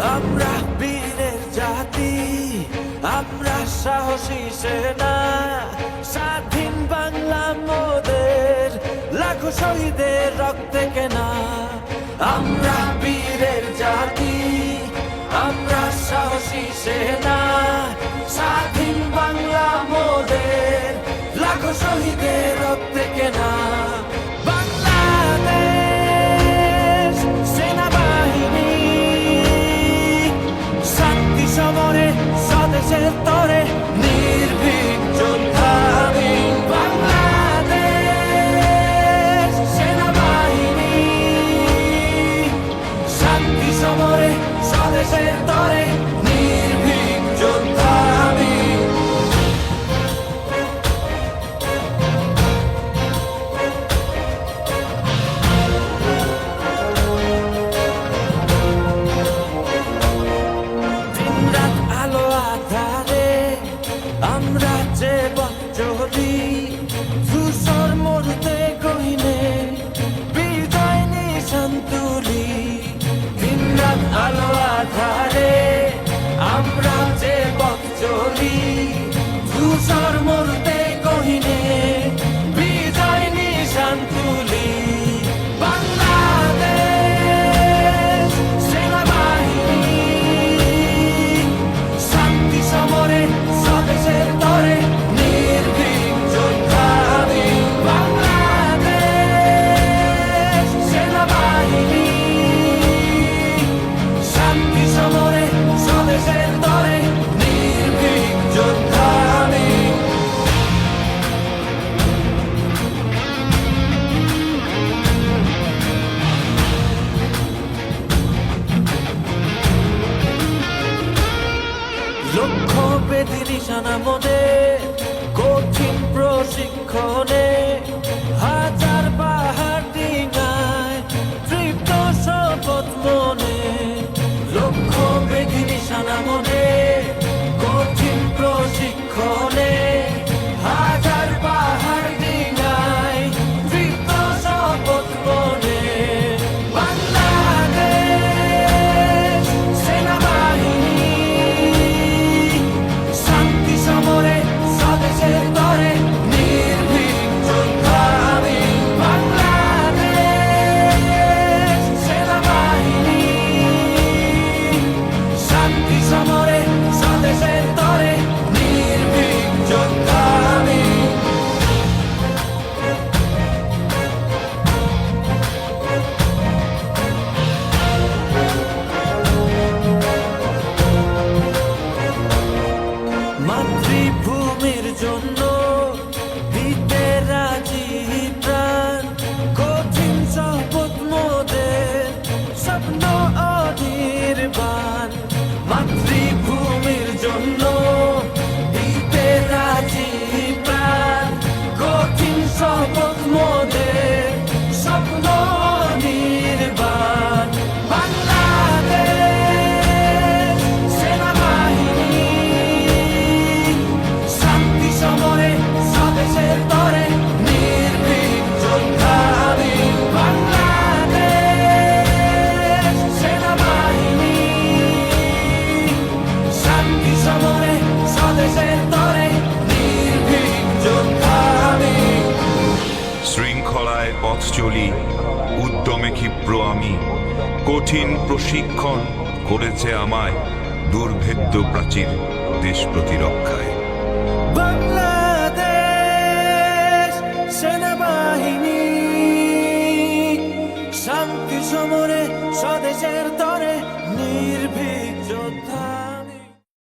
আমরা বীরের জাতি, আমরা সাহসী সেনা, স্বাধীন বাংলা মোদের, লাখো শহীদের রক্তে কেনা। আমরা বীরের জাতি, আমরা সাহসী সেনা, স্বাধীন বাংলা মোদের, লাখো শহীদের আমরা যে বাচ্চরি সুসর মরতে কহিনে বিদায় নি সন্তুলি দিন রাত আলো আধারে আমরা হবে দিলিশানা মনে কঠিন প্রশিক্ষণে পথ চলি উদ্যমে ক্ষিপ্র আমি। কঠিন প্রশিক্ষণ করেছে আমায় দুর্ভেদ্য প্রাচীর দেশ প্রতিরক্ষায়। বাংলা